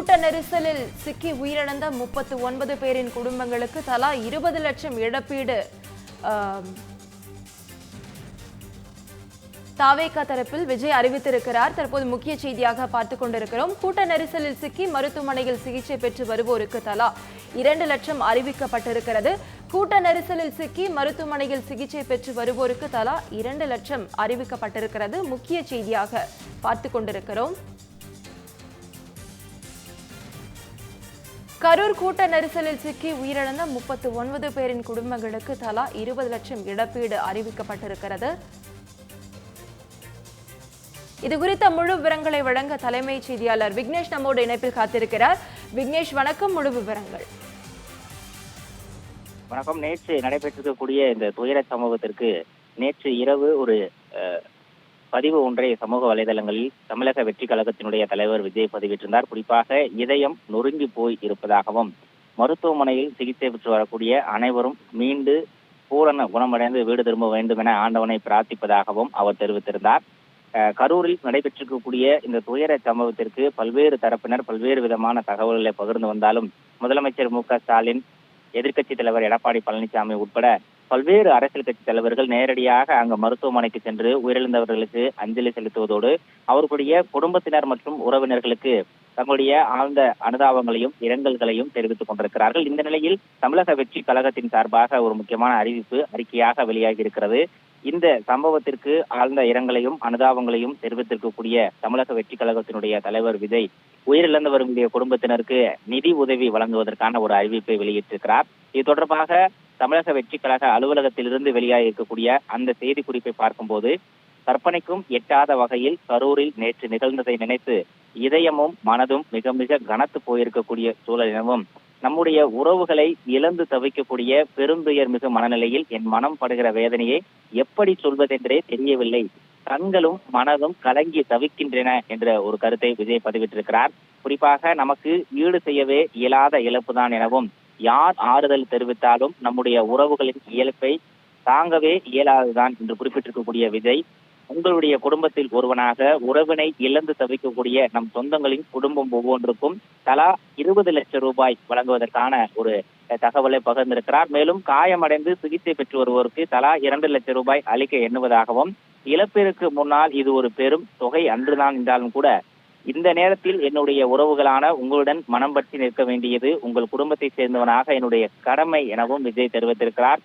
கூட்ட நெரிசலில் சிக்கி உயிரிழந்த முப்பத்து ஒன்பது பேரின் குடும்பங்களுக்கு தலா இருபது லட்சம் இழப்பீடு. தாவேகா தரப்பில் விஜய் அறிவித்திருக்கிறார். தற்போது முக்கிய செய்தியாக பார்த்துக் கொண்டிருக்கிறோம். கூட்ட நெரிசலில் சிக்கி மருத்துவமனையில் சிகிச்சை பெற்று வருவோருக்கு தலா இரண்டு லட்சம் அறிவிக்கப்பட்டிருக்கிறது. கூட்ட நெரிசலில் சிக்கி மருத்துவமனையில் சிகிச்சை பெற்று வருவோருக்கு தலா இரண்டு லட்சம் அறிவிக்கப்பட்டிருக்கிறது. முக்கிய செய்தியாக பார்த்துக் கொண்டிருக்கிறோம். கரூர் கூட்ட நெரிசலில் சிக்கி உயிரிழந்த முப்பத்து ஒன்பது பேரின் குடும்பங்களுக்கு தலா இருபது லட்சம் இழப்பீடு அறிவிக்கப்பட்டிருக்கிறது. இது குறித்த முழு விவரங்களை வழங்க தலைமை செய்தியாளர் விக்னேஷ் நம்மோடு இணைப்பில் காத்திருக்கிறார். விக்னேஷ் வணக்கம். முழு விவரங்கள். வணக்கம். நேற்று நடைபெற்றிருக்கக்கூடிய இந்த துயர சம்பவத்திற்கு நேற்று இரவு ஒரு அஹ், பதிவு ஒன்றை சமூக வலைதளங்களில் தமிழக வெற்றி கழகத்தினுடைய தலைவர் விஜய் பதிவிட்டிருந்தார். குறிப்பாக இதயம் நொறுங்கி போய் இருப்பதாகவும் மருத்துவமனையில் சிகிச்சை பெற்று வரக்கூடிய அனைவரும் மீண்டு பூரண குணமடைந்து வீடு திரும்ப வேண்டும் என ஆண்டவனை பிரார்த்திப்பதாகவும் அவர் தெரிவித்திருந்தார். அஹ், கரூரில் நடைபெற்றிருக்கக்கூடிய இந்த துயர சம்பவத்திற்கு பல்வேறு தரப்பினர் பல்வேறு விதமான தகவல்களை பகிர்ந்து வந்தாலும் முதலமைச்சர் மு க ஸ்டாலின் எதிர்க்கட்சி தலைவர் எடப்பாடி பழனிசாமி உட்பட பல்வேறு அரசியல் கட்சி தலைவர்கள் நேரடியாக அங்கு மருத்துவமனைக்கு சென்று உயிரிழந்தவர்களுக்கு அஞ்சலி செலுத்துவதோடு அவர்களுடைய குடும்பத்தினர் மற்றும் உறவினர்களுக்கு தங்களுடைய ஆழ்ந்த அனுதாபங்களையும் இரங்கல்களையும் தெரிவித்துக் கொண்டிருக்கிறார்கள். இந்த நிலையில் தமிழக வெற்றி கழகத்தின் சார்பாக ஒரு முக்கியமான அறிவிப்பு அறிக்கையாக வெளியாகி இருக்கிறது இந்த சம்பவத்திற்கு ஆழ்ந்த இரங்கலையும் அனுதாபங்களையும் தெரிவித்திருக்கக்கூடிய தமிழக வெற்றி கழகத்தினுடைய தலைவர் விஜய் உயிரிழந்தவர்களுடைய குடும்பத்தினருக்கு நிதி உதவி வழங்குவதற்கான ஒரு அறிவிப்பை வெளியிட்டிருக்கிறார். இது தொடர்பாக தமிழக வெற்றி கழக அலுவலகத்திலிருந்து வெளியாக இருக்கக்கூடிய அந்த செய்தி குறிப்பை பார்க்கும்போது கற்பனைக்கும் எட்டாத வகையில் கரூரில் நேற்று நிகழ்ந்ததை நினைத்து இதயமும் மனதும் மிக மிக கனத்து போயிருக்கக்கூடிய சூழல் எனவும் நம்முடைய உறவுகளை இழந்து தவிக்கக்கூடிய பெருந்துயர் மிகு மனநிலையில் என் மனம் படுகிற வேதனையை எப்படி சொல்வதென்றே தெரியவில்லை. கண்களும் மனதும் கலங்கி தவிக்கின்றன என்ற ஒரு கருத்தை விஜய் பதிவிட்டிருக்கிறார். குறிப்பாக நமக்கு ஈடு செய்யவே இயலாத இழப்புதான் எனவும் யார் ஆறுதல் தெரிவித்தாலும் நம்முடைய உறவுகளின் இயல்பை தாங்கவே இயலாதுதான் என்று குறிப்பிட்டிருக்கக்கூடிய விஜய். உங்களுடைய குடும்பத்தில் ஒருவனாக உறவினை இழந்து தவிக்கக்கூடிய நம் சொந்தங்களின் குடும்பம் ஒவ்வொன்றுக்கும் தலா இருபது லட்சம் ரூபாய் வழங்குவதற்கான ஒரு தகவலை பகிர்ந்திருக்கிறார். மேலும் காயமடைந்து சிகிச்சை பெற்று வருவோருக்கு தலா இரண்டு லட்சம் ரூபாய் அளிக்க எண்ணுவதாகவும் இழப்பிற்கு முன்னால் இது ஒரு பெரும் தொகை அன்றுதான் என்றாலும் கூட இந்த நேரத்தில் என்னுடைய உறவுகளான உங்களுடன் மனம் பற்றி நிற்க வேண்டியது உங்கள் குடும்பத்தை சேர்ந்தவனாக என்னுடைய கடமை எனவும் விஜய் தெரிவித்திருக்கிறார்.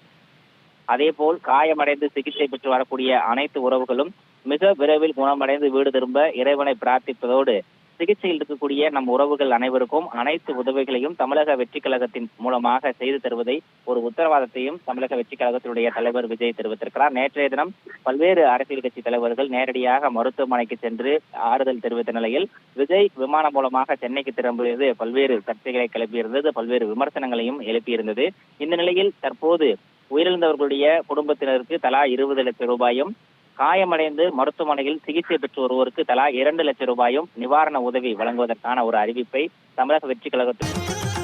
அதேபோல் காயமடைந்து சிகிச்சை பெற்று வரக்கூடிய அனைத்து உறவுகளும் மிக விரைவில் குணமடைந்து வீடு திரும்ப இறைவனை பிரார்த்திப்பதோடு சிகிச்சையில் இருக்கக்கூடிய நம் உறவுகள் அனைவருக்கும் அனைத்து உதவிகளையும் தமிழக வெற்றி கழகத்தின் மூலமாக செய்து தருவதை ஒரு உத்தரவாதத்தையும் தமிழக வெற்றி கழகத்தினுடைய தலைவர் விஜய் தெரிவித்திருக்கிறார். நேற்றைய தினம் பல்வேறு அரசியல் கட்சி தலைவர்கள் நேரடியாக மருத்துவமனைக்கு சென்று ஆறுதல் தெரிவித்த நிலையில் விஜய் விமானம் மூலமாக சென்னைக்கு திரும்பியது பல்வேறு சர்ச்சைகளை கிளப்பியிருந்தது பல்வேறு விமர்சனங்களையும் எழுப்பியிருந்தது. இந்த நிலையில் தற்போது உயிரிழந்தவர்களுடைய குடும்பத்தினருக்கு தலா இருபது லட்சம் ரூபாயும் காயமடைந்து மருத்துவமனையில் சிகிச்சை பெற்று ஒருவருக்கு தலா இரண்டு லட்சம் ரூபாயும் நிவாரண உதவி வழங்குவதற்கான ஒரு அறிவிப்பை தமிழக வெற்றி கழகத்தில்